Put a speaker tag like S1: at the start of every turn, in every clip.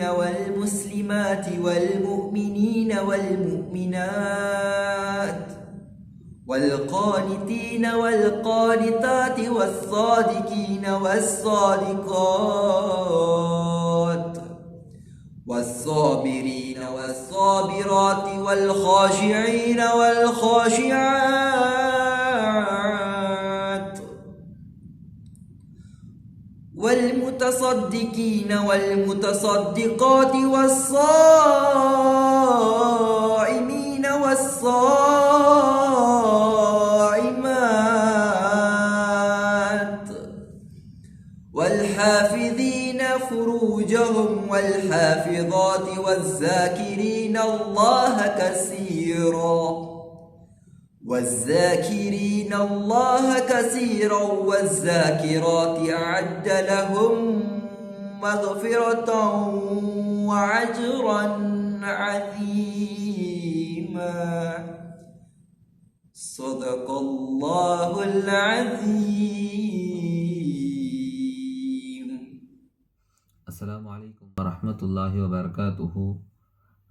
S1: والمسلمات والمؤمنين والمؤمنات والقانتين والقانتات والصادقين والصادقات والصابرين والصابرات والخاشعين والخاشعات والمتصدقين والمتصدقات والصائمين والصائمات والحافظين فروجهم والحافظات والذاكرين الله كثيرا والذاكرين الله كثيرا والذاكرات أعد لهم مغفرة وعجرا عظيما. صدق الله العظيم.
S2: السلام عليكم ورحمة الله وبركاته.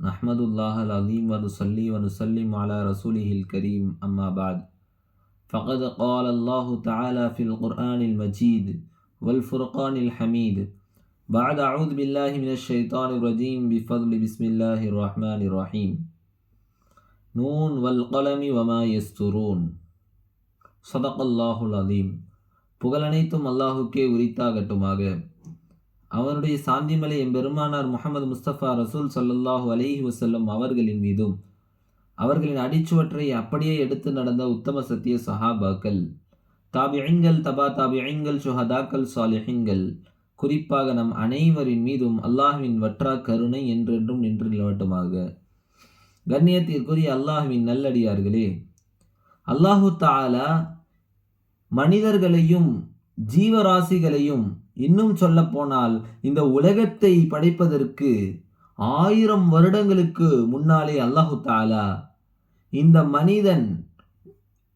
S2: نحمد الله العظيم ونصلي ونسلم على رسوله الكريم أما بعد فقد قال الله تعالى في القرآن المجيد والفرقان الحميد بعد أعوذ بالله من الشيطان الرجيم بفضل بسم الله الرحمن الرحيم نون والقلم وما يسترون صدق الله العظيم புகழனைத்தும் அல்லாஹுக்கே உரித்தாகட்டுமாக அவனுடைய சாந்திமலை எம்பெருமானார் முகமது முஸ்தபா ரசூல் சல்லல்லாஹு அலைஹி வசல்லம் அவர்களின் மீதும் அவர்களின் அடிச்சுவற்றை அப்படியே எடுத்து நடந்த உத்தம சத்திய சஹாபாக்கள் தாபியங்கள் தபா தாபியங்கள் சுஹதாக்கள் சாலிஹின்கள் குறிப்பாக நம் அனைவரின் மீதும் அல்லாஹுவின் வற்றா கருணை என்றென்றும் நின்று நிலவட்டுமாக. கண்ணியத்திற்குரிய அல்லாஹுவின் நல்லடியார்களே அல்லாஹு தாலா மனிதர்களையும் ஜீவராசிகளையும் இன்னும் சொல்லப்போனால் இந்த உலகத்தை படைப்பதற்கு ஆயிரம் வருடங்களுக்கு முன்னாலே அல்லாஹு தாலா இந்த மனிதன்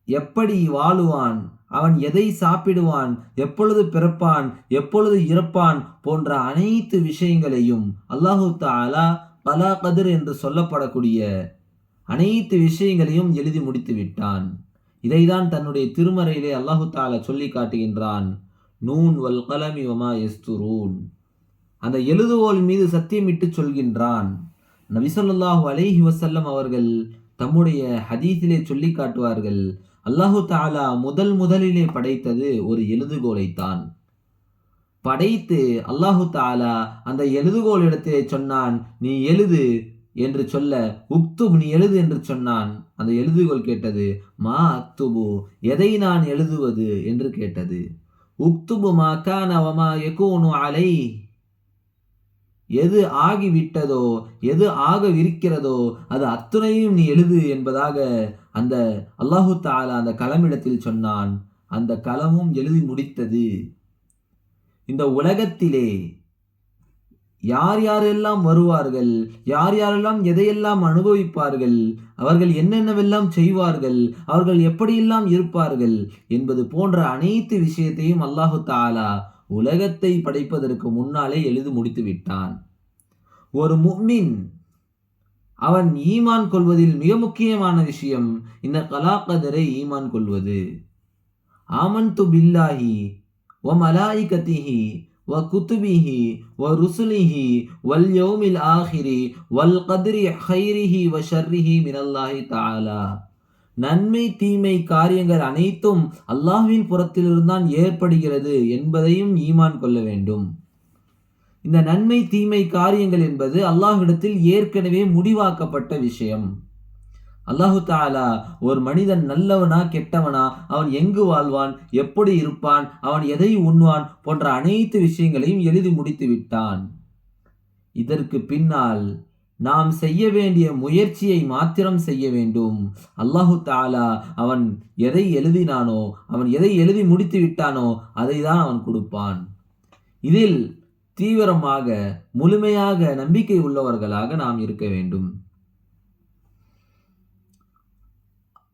S2: எப்படி வாழுவான் அவன் எதை சாப்பிடுவான் எப்பொழுது பிறப்பான் எப்பொழுது இறப்பான் போன்ற அனைத்து விஷயங்களையும் அல்லாஹு தாலா பலா கதிர் என்று சொல்லப்படக்கூடிய அனைத்து விஷயங்களையும் எழுதி முடித்து விட்டான் இதைதான் தன்னுடைய திருமறையிலே அல்லாஹு தாலா சொல்லி காட்டுகின்றான் நூன் வல் கலமி வமா எஸ்துரூன். அந்த எழுதுகோல் மீது சத்தியமிட்டு சொல்கின்றான். நபிசல்லாஹு அலைஹி வசல்லம் அவர்கள் தம்முடைய ஹதீஸிலே சொல்லி காட்டுவார்கள் அல்லாஹு தாலா முதல் முதலிலே படைத்தது ஒரு எழுதுகோலைத்தான். படைத்து அல்லாஹு தாலா அந்த எழுதுகோல் இடத்திலே சொன்னான் நீ எழுது என்று சொல்ல உக்துப் நீ எழுது என்று சொன்னான். அந்த எழுதுகோல் கேட்டது மா அக்துபு எதை நான் எழுதுவது? என்று கேட்டது. உக்துபு மா கான வமா அலை எது ஆகிவிட்டதோ எது ஆகவிருக்கிறதோ அது அத்துணையும் நீ எழுது என்பதாக அந்த அல்லாஹு தாலா அந்த களமிடத்தில் சொன்னான். அந்த களமும் எழுதி முடித்தது. இந்த உலகத்திலே யார் யாரெல்லாம் வருவார்கள்? யார் யாரெல்லாம் எதையெல்லாம் அனுபவிப்பார்கள்? அவர்கள் என்னென்னவெல்லாம் செய்வார்கள்? அவர்கள் எப்படியெல்லாம் இருப்பார்கள்? என்பது போன்ற அனைத்து விஷயத்தையும் அல்லாஹு தாலா உலகத்தை படைப்பதற்கு முன்னாலே எழுதி முடித்து விட்டான். ஒரு முக்மின் அவன் ஈமான் கொள்வதில் மிக முக்கியமான விஷயம் இந்த கலாக்கதரை ஈமான் கொள்வது ஆமன் து பில்லாஹி ஒ மலாயிகத்திஹி وكتبه வ ருசுலிஹி வல் والقدر خيره வல் கதிரி الله تعالى தாலா நன்மை தீமை காரியங்கள் அனைத்தும் அல்லாஹ்வின் புறத்திலிருந்தான் ஏற்படுகிறது என்பதையும் ஈமான் கொள்ள வேண்டும். இந்த நன்மை தீமை காரியங்கள் என்பது அல்லாஹ்விடத்தில் ஏற்கனவே முடிவாக்கப்பட்ட விஷயம். அல்லாஹு தாலா ஒரு மனிதன் நல்லவனா கெட்டவனா அவன் எங்கு வாழ்வான் எப்படி இருப்பான் அவன் எதை உண்வான் போன்ற அனைத்து விஷயங்களையும் எழுதி முடித்து விட்டான். இதற்கு பின்னால் நாம் செய்ய வேண்டிய முயற்சியை மாத்திரம் செய்ய வேண்டும். அல்லாஹு தாலா அவன் எதை எழுதினானோ அவன் எதை எழுதி முடித்து விட்டானோ அதை தான் அவன் கொடுப்பான். இதில் தீவிரமாக முழுமையாக நம்பிக்கை உள்ளவர்களாக நாம் இருக்க வேண்டும்.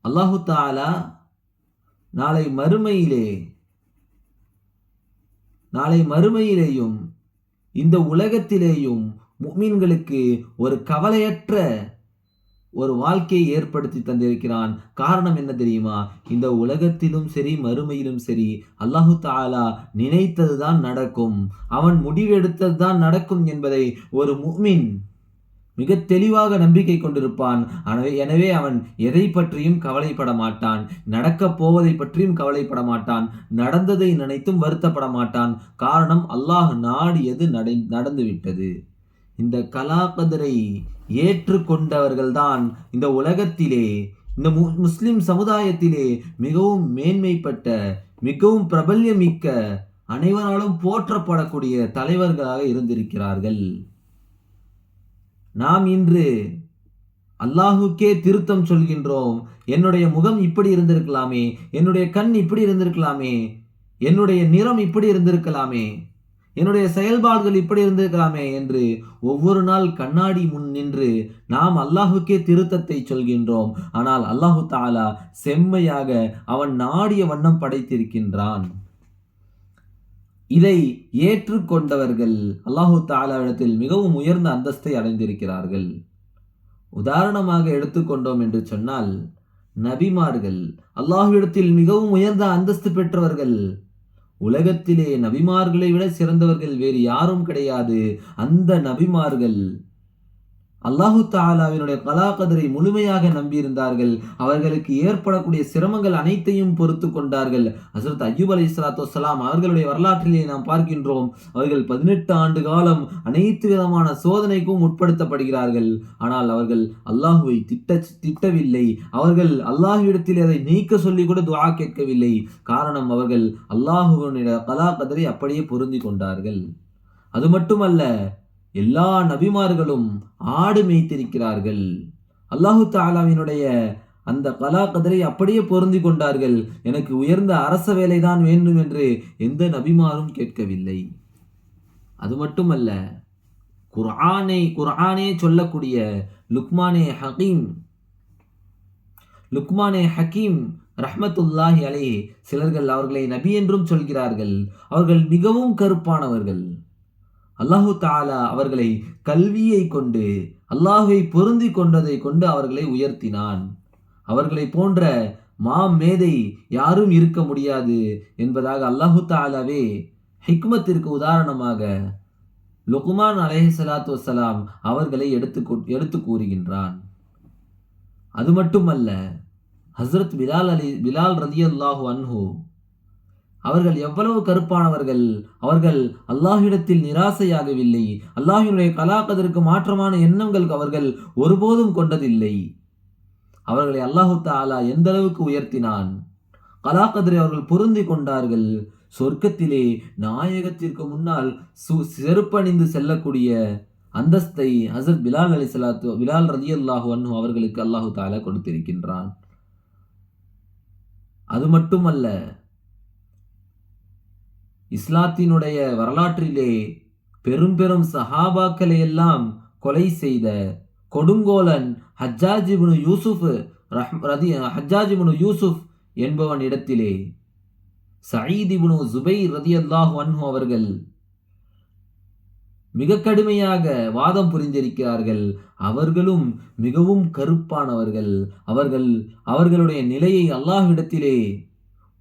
S2: அல்லாஹு தாலா நாளை மறுமையிலே நாளை மறுமையிலேயும் இந்த உலகத்திலேயும் முக்மீன்களுக்கு ஒரு கவலையற்ற ஒரு வாழ்க்கையை ஏற்படுத்தி தந்திருக்கிறான். காரணம் என்ன தெரியுமா? இந்த உலகத்திலும் சரி மறுமையிலும் சரி அல்லாஹு தாலா நினைத்ததுதான் நடக்கும். அவன் முடிவெடுத்தது தான் நடக்கும் என்பதை ஒரு முக்மின் மிக தெளிவாக நம்பிக்கை கொண்டிருப்பான். எனவே எனவே அவன் எதை பற்றியும் கவலைப்பட மாட்டான். நடக்கப் போவதை பற்றியும் கவலைப்பட மாட்டான். நடந்ததை நினைத்தும் வருத்தப்பட மாட்டான். காரணம் அல்லாஹ் நாடியது நடை நடந்துவிட்டது. இந்த கலாபதரை ஏற்றுக்கொண்டவர்கள்தான் இந்த உலகத்திலே இந்த மு முஸ்லிம் சமுதாயத்திலே மிகவும் மேன்மைப்பட்ட மிகவும் பிரபல்யமிக்க அனைவராலும் போற்றப்படக்கூடிய தலைவர்களாக இருந்திருக்கிறார்கள். நாம் இன்று அல்லாஹுக்கே திருத்தம் சொல்கின்றோம். என்னுடைய முகம் இப்படி இருந்திருக்கலாமே என்னுடைய கண் இப்படி இருந்திருக்கலாமே என்னுடைய நிறம் இப்படி இருந்திருக்கலாமே என்னுடைய செயல்பாடுகள் இப்படி இருந்திருக்கலாமே என்று ஒவ்வொரு நாள் கண்ணாடி முன் நின்று நாம் அல்லாஹுக்கே திருத்தத்தை சொல்கின்றோம். ஆனால் அல்லாஹு தாலா செம்மையாக அவன் நாடிய வண்ணம் படைத்திருக்கின்றான். இதை ஏற்றுக்கொண்டவர்கள் அல்லாஹு தாலாவிடத்தில் மிகவும் உயர்ந்த அந்தஸ்தை அடைந்திருக்கிறார்கள். உதாரணமாக எடுத்துக்கொண்டோம் என்று சொன்னால் நபிமார்கள் அல்லாஹுவிடத்தில் மிகவும் உயர்ந்த அந்தஸ்து பெற்றவர்கள். உலகத்திலே நபிமார்களை விட சிறந்தவர்கள் வேறு யாரும் கிடையாது. அந்த நபிமார்கள் அல்லாஹு தாலாவினுடைய கலாகதரை முழுமையாக நம்பியிருந்தார்கள். அவர்களுக்கு ஏற்படக்கூடிய சிரமங்கள் அனைத்தையும் பொறுத்து கொண்டார்கள். ஹசரத் அய்யூப் அலி இஸ்லாத்து வலாம் அவர்களுடைய வரலாற்றிலே நாம் பார்க்கின்றோம். அவர்கள் பதினெட்டு ஆண்டு காலம் அனைத்து விதமான சோதனைக்கும் உட்படுத்தப்படுகிறார்கள். ஆனால் அவர்கள் அல்லாஹுவை திட்ட திட்டவில்லை. அவர்கள் அல்லாஹுவிடத்தில் அதை நீக்க சொல்லி கூட துவா கேட்கவில்லை. காரணம் அவர்கள் அல்லாஹுவனுடைய கலாகதரை அப்படியே பொருந்தி கொண்டார்கள். அது மட்டுமல்ல எல்லா நபிமார்களும் ஆடு மேய்த்திருக்கிறார்கள். அல்லாஹு தாலாவினுடைய அந்த கலா கதரை அப்படியே பொருந்தி கொண்டார்கள். எனக்கு உயர்ந்த அரச வேலைதான் வேண்டும் என்று எந்த நபிமாரும் கேட்கவில்லை. அது மட்டுமல்ல குர்ஆனை குர்ஆனே சொல்லக்கூடிய லுக்மானே ஹகீம் லுக்மானே ஹக்கீம் ரஹ்மத்துல்லாஹி அலே சிலர்கள் அவர்களை நபி என்றும் சொல்கிறார்கள். அவர்கள் மிகவும் கருப்பானவர்கள். அல்லாஹு தாலா அவர்களை கல்வியை கொண்டு அல்லாஹை பொருந்தி கொண்டதை கொண்டு அவர்களை உயர்த்தினான். அவர்களை போன்ற மா மேதை யாரும் இருக்க முடியாது என்பதாக அல்லாஹு தாலாவே ஹிக்மத்திற்கு உதாரணமாக லுக்மான் அலேஹி சலாத்து வசலாம் அவர்களை எடுத்து எடுத்து கூறுகின்றான். அது மட்டுமல்ல ஹஸ்ரத் பிலால் அலி பிலால் ரதி அல்லாஹு அன்ஹு அவர்கள் எவ்வளவு கருப்பானவர்கள்? அவர்கள் அல்லாஹ்விடத்தில் நிராசையாகவில்லை. அல்லாஹினுடைய கலாக்கதற்கு மாற்றமான எண்ணங்கள் அவர்கள் ஒருபோதும் கொண்டதில்லை. அவர்களை அல்லாஹு தாலா எந்த அளவுக்கு உயர்த்தினான்? கலாக்கதிரை அவர்கள் பொருந்தி கொண்டார்கள். சொர்க்கத்திலே நாயகத்திற்கு முன்னால் சு செருப்பணிந்து செல்லக்கூடிய அந்தஸ்தை ஹசரத் பிலால் அலி சலாத்து பிலால் ரதி அல்லாஹு அன்னு அவர்களுக்கு அல்லாஹு தாலா கொடுத்திருக்கின்றான். அது மட்டுமல்ல இஸ்லாத்தினுடைய வரலாற்றிலே பெரும் பெரும் சஹாபாக்களை எல்லாம் கொலை செய்த கொடுங்கோலன் ஹஜ்ஜாஜிபுனு யூசுஃப் ரஹ் ரதி ஹஜ்ஜாஜிபுனு யூசுஃப் என்பவன் இடத்திலே சயீதிபுனு ஜுபை ரதி அல்லாஹு அன்ஹு அவர்கள் மிக கடுமையாக வாதம் புரிந்திருக்கிறார்கள். அவர்களும் மிகவும் கருப்பானவர்கள். அவர்கள் அவர்களுடைய நிலையை அல்லாஹ்விடத்திலே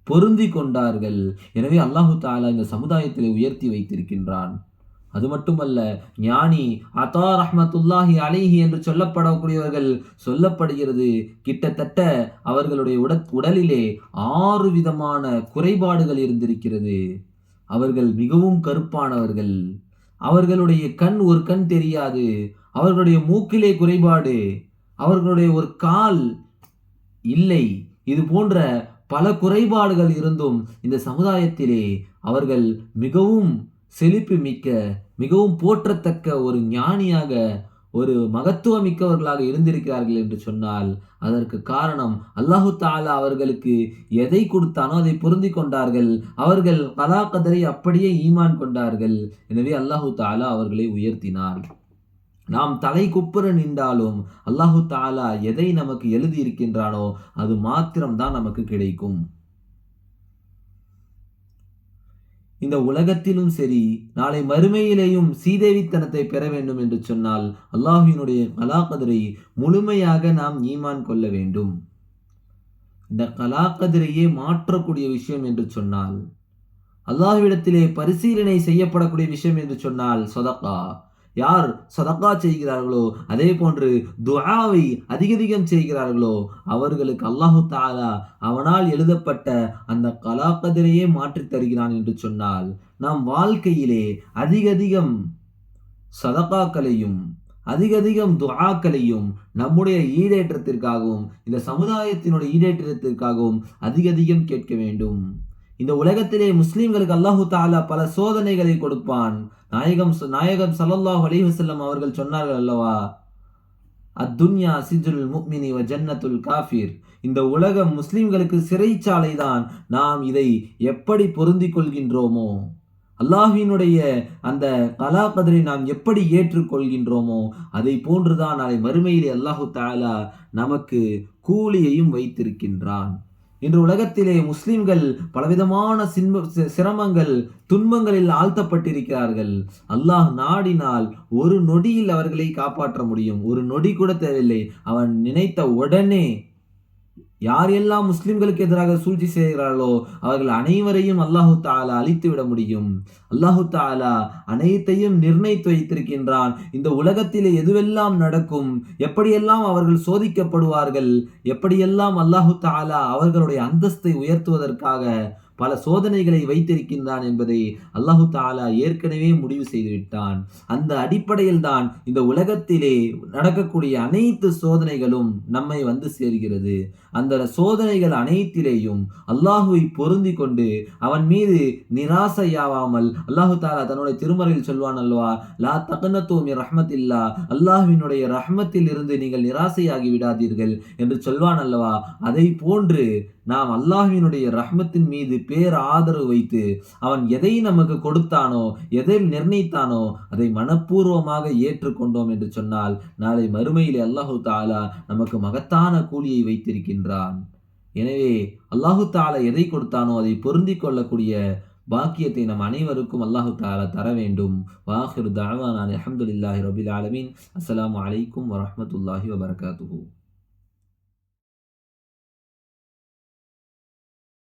S2: பொருந்தி கொண்டார்கள். எனவே அல்லாஹு தாலா இந்த சமுதாயத்திலே உயர்த்தி வைத்திருக்கின்றான். அது மட்டுமல்ல ஞானி அதா ரஹ்மத்துல்லாஹி அலிஹி என்று சொல்லப்படக்கூடியவர்கள் சொல்லப்படுகிறது. கிட்டத்தட்ட அவர்களுடைய உட உடலிலே ஆறு விதமான குறைபாடுகள் இருந்திருக்கிறது. அவர்கள் மிகவும் கருப்பானவர்கள். அவர்களுடைய கண் ஒரு கண் தெரியாது. அவர்களுடைய மூக்கிலே குறைபாடு. அவர்களுடைய ஒரு கால் இல்லை. இது போன்ற பல குறைபாடுகள் இருந்தும் இந்த சமுதாயத்திலே அவர்கள் மிகவும் செழிப்பு மிக்க மிகவும் போற்றத்தக்க ஒரு ஞானியாக ஒரு மகத்துவமிக்கவர்களாக இருந்திருக்கிறார்கள் என்று சொன்னால் அதற்கு காரணம் அல்லாஹு தாலா அவர்களுக்கு எதை கொடுத்தானோ அதை பொருந்தி கொண்டார்கள். அவர்கள் கலாக்கதரை அப்படியே ஈமான் கொண்டார்கள். எனவே அல்லாஹு தாலா அவர்களை உயர்த்தினார். நாம் தலை குப்புற நின்றாலும் அல்லாஹு தாலா எதை நமக்கு எழுதி இருக்கின்றானோ அது மாத்திரம்தான் நமக்கு கிடைக்கும். இந்த உலகத்திலும் சரி நாளை மறுமையிலேயும் சீதேவித்தனத்தை பெற வேண்டும் என்று சொன்னால் அல்லாஹினுடைய கலாக்கதிரை முழுமையாக நாம் ஈமான் கொள்ள வேண்டும். இந்த கலாக்கதிரையே மாற்றக்கூடிய விஷயம் என்று சொன்னால் அல்லாஹ்விடத்திலே பரிசீலனை செய்யப்படக்கூடிய விஷயம் என்று சொன்னால் சொதக்கா. யார் சதக்கா செய்கிறார்களோ அதே போன்று துஆவை அதிகதிகம் செய்கிறார்களோ அவர்களுக்கு அல்லாஹு தாலா அவனால் எழுதப்பட்ட அந்த கலாக்கதிரையே மாற்றித் தருகிறான் என்று சொன்னால் நாம் வாழ்க்கையிலே அதிக அதிகம் சதக்காக்களையும் அதிக அதிகம் துஆக்களையும் நம்முடைய ஈடேற்றத்திற்காகவும் இந்த சமுதாயத்தினுடைய ஈடேற்றத்திற்காகவும் அதிகதிகம் கேட்க வேண்டும். இந்த உலகத்திலே முஸ்லீம்களுக்கு அல்லாஹு தாலா பல சோதனைகளை கொடுப்பான். நாயகம் நாயகம் சல்லாஹ் அலிஹசல்லம் அவர்கள் சொன்னார்கள் அல்லவா? அத்துன்யா சிஜுல் முக்மினி வ ஜன்னத்துல் காஃபிர். இந்த உலகம் முஸ்லிம்களுக்கு சிறைச்சாலை தான் நாம் இதை எப்படி பொருந்திக் கொள்கின்றோமோ அல்லாஹினுடைய அந்த கலாகதரை நாம் எப்படி ஏற்றுக்கொள்கின்றோமோ அதை போன்றுதான் நாளை மறுமையிலே அல்லாஹு தாலா நமக்கு கூலியையும் வைத்திருக்கின்றான். இன்று உலகத்திலே முஸ்லிம்கள் பலவிதமான சின்ப சிரமங்கள் துன்பங்களில் ஆழ்த்தப்பட்டிருக்கிறார்கள். அல்லாஹ் நாடினால் ஒரு நொடியில் அவர்களை காப்பாற்ற முடியும். ஒரு நொடி கூட தேவையில்லை. அவன் நினைத்த உடனே யார் எல்லாம் முஸ்லிம்களுக்கு எதிராக சூழ்ச்சி செய்கிறார்களோ அவர்கள் அனைவரையும் அல்லாஹு தாலா அழித்து விட முடியும். அல்லாஹு தாலா அனைத்தையும் நிர்ணயித்து வைத்திருக்கின்றான். இந்த உலகத்திலே எதுவெல்லாம் நடக்கும்? எப்படியெல்லாம் அவர்கள் சோதிக்கப்படுவார்கள்? எப்படியெல்லாம் அல்லாஹு தாலா அவர்களுடைய அந்தஸ்தை உயர்த்துவதற்காக பல சோதனைகளை வைத்திருக்கின்றான் என்பதை அல்லாஹு தாலா ஏற்கனவே முடிவு செய்துவிட்டான். அந்த அடிப்படையில் தான் இந்த உலகத்திலே நடக்கக்கூடிய அனைத்து சோதனைகளும் நம்மை வந்து சேர்கிறது. அந்த சோதனைகள் அனைத்திலேயும் அல்லாஹுவை பொருந்தி கொண்டு அவன் மீது நிராசையாவாமல் அல்லாஹு தாலா தன்னுடைய திருமறையில் சொல்வான் அல்லவா லா தகனத்தோமி ரஹ்மத்தில்லா. அல்லாஹுவினுடைய ரஹ்மத்தில் இருந்து நீங்கள் நிராசையாகி விடாதீர்கள் என்று சொல்வான் அல்லவா. அதை போன்று நாம் அல்லாஹினுடைய ரஹ்மத்தின் மீது பேர் ஆதரவு வைத்து அவன் எதை நமக்கு கொடுத்தானோ எதை நிர்ணயித்தானோ அதை மனப்பூர்வமாக ஏற்றுக்கொண்டோம் என்று சொன்னால் நாளை மறுமையிலே அல்லாஹு தாலா நமக்கு மகத்தான கூலியை வைத்திருக்கின்றான். எனவே அல்லாஹு தாலா எதை கொடுத்தானோ அதை பொருந்திக் கொள்ளக்கூடிய பாக்கியத்தை நம் அனைவருக்கும் அல்லாஹு தாலா தர வேண்டும். வாஹிர் தாவான் அலமதுல்லாஹி ரபில் ஆலமீன். அஸ்லாம் அலைக்கும் வரமத்துல்லாஹி வபரகாத்துஹு.